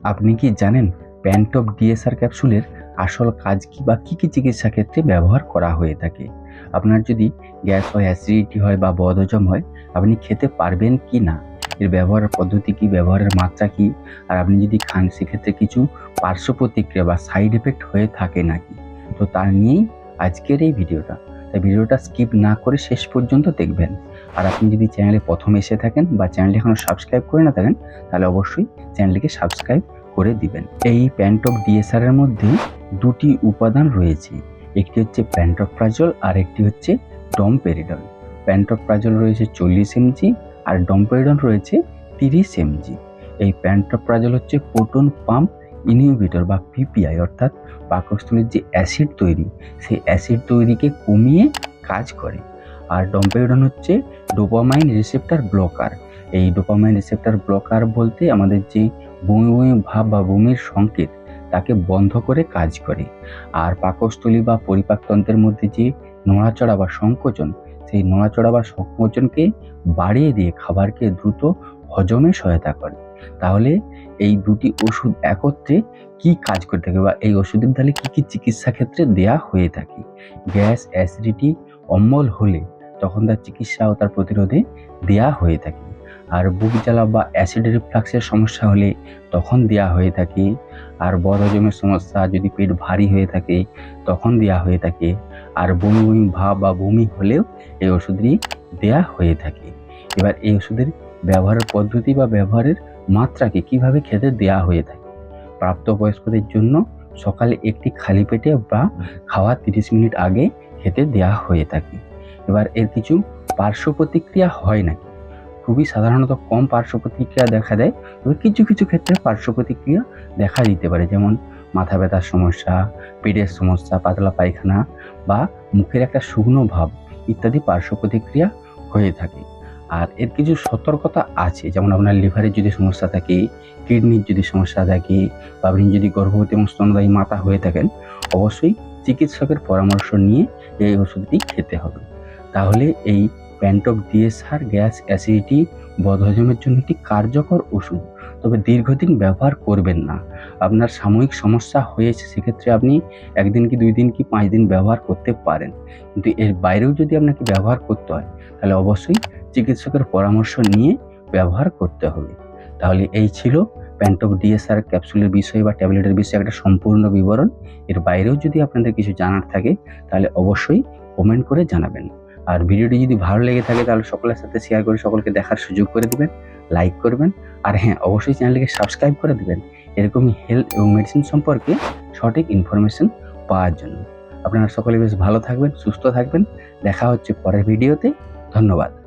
আপনি কি জানেন প্যান্টপ ডিএসআর ক্যাপসুলের আসল কাজ কি বা কী কী চিকিৎসা ক্ষেত্রে ব্যবহার করা হয়ে থাকে? আপনার যদি গ্যাস হয়, অ্যাসিডিটি হয় বা বদহজম হয়, আপনি খেতে পারবেন কি না? এর ব্যবহারের পদ্ধতি কি? ব্যবহারের মাত্রা কি? আর আপনি যদি খান, সেক্ষেত্রে কিছু পার্শ্ব প্রতিক্রিয়া বা সাইড এফেক্ট হয়ে থাকে নাকি? তো তার নিয়েই আজকের এই ভিডিওটা। তাই ভিডিওটা স্কিপ না করে শেষ পর্যন্ত দেখবেন। আর আপনি যদি চ্যানেলে প্রথম এসে থাকেন বা চ্যানেলটি এখনও সাবস্ক্রাইব করে না থাকেন, তাহলে অবশ্যই চ্যানেলটিকে সাবস্ক্রাইব করে দিবেন। এই প্যান্টপ ডিএসআর এর মধ্যে দুটি উপাদান রয়েছে। একটি হচ্ছে প্যান্টপ্রাজল আর একটি হচ্ছে ডম ডমপেরিডল প্যান্টপ্রাজল রয়েছে চল্লিশ এমজি আর ডমপেরিডল রয়েছে তিরিশ এমজি এই প্যান্টপ্রাজল হচ্ছে প্রোটন পাম্প ইনহিবিটর বা পিপিআই, অর্থাৎ পাকস্থলীর যে অ্যাসিড তৈরি, সেই অ্যাসিড তৈরিকে কমিয়ে কাজ করে। আর ডম্পেরিডন হচ্ছে ডোপামাইন রিসেপ্টার ব্লকার। এই ডোপামাইন রিসেপ্টার ব্লকার বলতে আমাদের যে বমি বমি ভাব বা বমির সংকেত, তাকে বন্ধ করে কাজ করে। আর পাকস্থলী বা পরিপাকতন্ত্রের মধ্যে যে নড়াচড়া বা সংকোচন, সেই নড়াচড়া বা সংকোচনকে বাড়িয়ে দিয়ে খাবারকে দ্রুত হজমে সহায়তা করে। তাহলে এই দুটি ওষুধ একত্রে কি কাজ করে থাকে বা এই ওষুধের তাহলে কী কী চিকিৎসা ক্ষেত্রে দেয়া হয়ে থাকে? গ্যাস অ্যাসিডিটি অম্বল হলে তখন তার চিকিৎসা ও তার প্রতিরোধে দেয়া হয়ে থাকে। আর বুক জ্বালা বা অ্যাসিড রিফ্লাক্সের সমস্যা হলে তখন দেয়া হয়ে থাকে। আর বদহজমের সমস্যা, যদি পেট ভারী হয়ে থাকে, তখন দেয়া হয়ে থাকে। আর বমি বমি ভাব বা বমি হলেও এই ওষুধটি দেয়া হয়ে থাকে। এবার এই ওষুধের ব্যবহারের পদ্ধতি বা ব্যবহারের মাত্রাকে কীভাবে খেতে দেয়া হয়ে থাকে? প্রাপ্তবয়স্কদের জন্য সকালে একটি খালি পেটে বা খাওয়া তিরিশ মিনিট আগে খেতে দেয়া হয়ে থাকে। এবার এর কিছু পার্শ্ব প্রতিক্রিয়া হয় নাকি? খুবই সাধারণত কম পার্শ্ব প্রতিক্রিয়া দেখা দেয়, তবে কিছু কিছু ক্ষেত্রে পার্শ্ব প্রতিক্রিয়া দেখা দিতে পারে, যেমন মাথা ব্যথার সমস্যা, পেটের সমস্যা, পাতলা পায়খানা বা মুখের একটা শুকনো ভাব ইত্যাদি পার্শ্ব প্রতিক্রিয়া হয়ে থাকে। আর এর কিছু সতর্কতা আছে। যেমন আপনার লিভারের যদি সমস্যা থাকে কিডনির যদি সমস্যা থাকে, বা আপনি যদি গর্ভবতী এবং স্তনদায়ী মাতা হয়ে থাকেন, অবশ্যই চিকিৎসকের পরামর্শ নিয়ে এই ওষুধটি খেতে হবে। তাহলে এই প্যান্টক ডিএসআর গ্যাস অ্যাসিডিটি বদহজমের জন্য একটি কার্যকর ওষুধ। তবে দীর্ঘদিন ব্যবহার করবেন না। আপনার সাময়িক সমস্যা হয়েছে, সেক্ষেত্রে আপনি একদিন কি, দুই দিন কি, পাঁচ দিন ব্যবহার করতে পারেন। কিন্তু এর বাইরেও যদি আপনাকে ব্যবহার করতে হয়, তাহলে অবশ্যই চিকিৎসকের পরামর্শ নিয়ে ব্যবহার করতে হবে। তাহলে এই ছিল প্যান্টক ডিএসআর ক্যাপসুলের বিষয়ে বা ট্যাবলেটের বিষয়ে একটা সম্পূর্ণ বিবরণ। এর বাইরেও যদি আপনাদের কিছু জানার থাকে, তাহলে অবশ্যই কমেন্ট করে জানাবেন। আর ভিডিওটি যদি ভালো লেগে থাকে, তাহলে সকলের সাথে শেয়ার করে সকলকে দেখার সুযোগ করে দিবেন। লাইক করবেন। আর হ্যাঁ অবশ্যই চ্যানেলটিকে সাবস্ক্রাইব করে দেবেন। এরকমই হেলথ এবং মেডিসিন সম্পর্কে সঠিক ইনফরমেশন পাওয়ার জন্য। আপনারা সকলে বেশ ভালো থাকবেন, সুস্থ থাকবেন। দেখা হচ্ছে পরের ভিডিওতে ধন্যবাদ।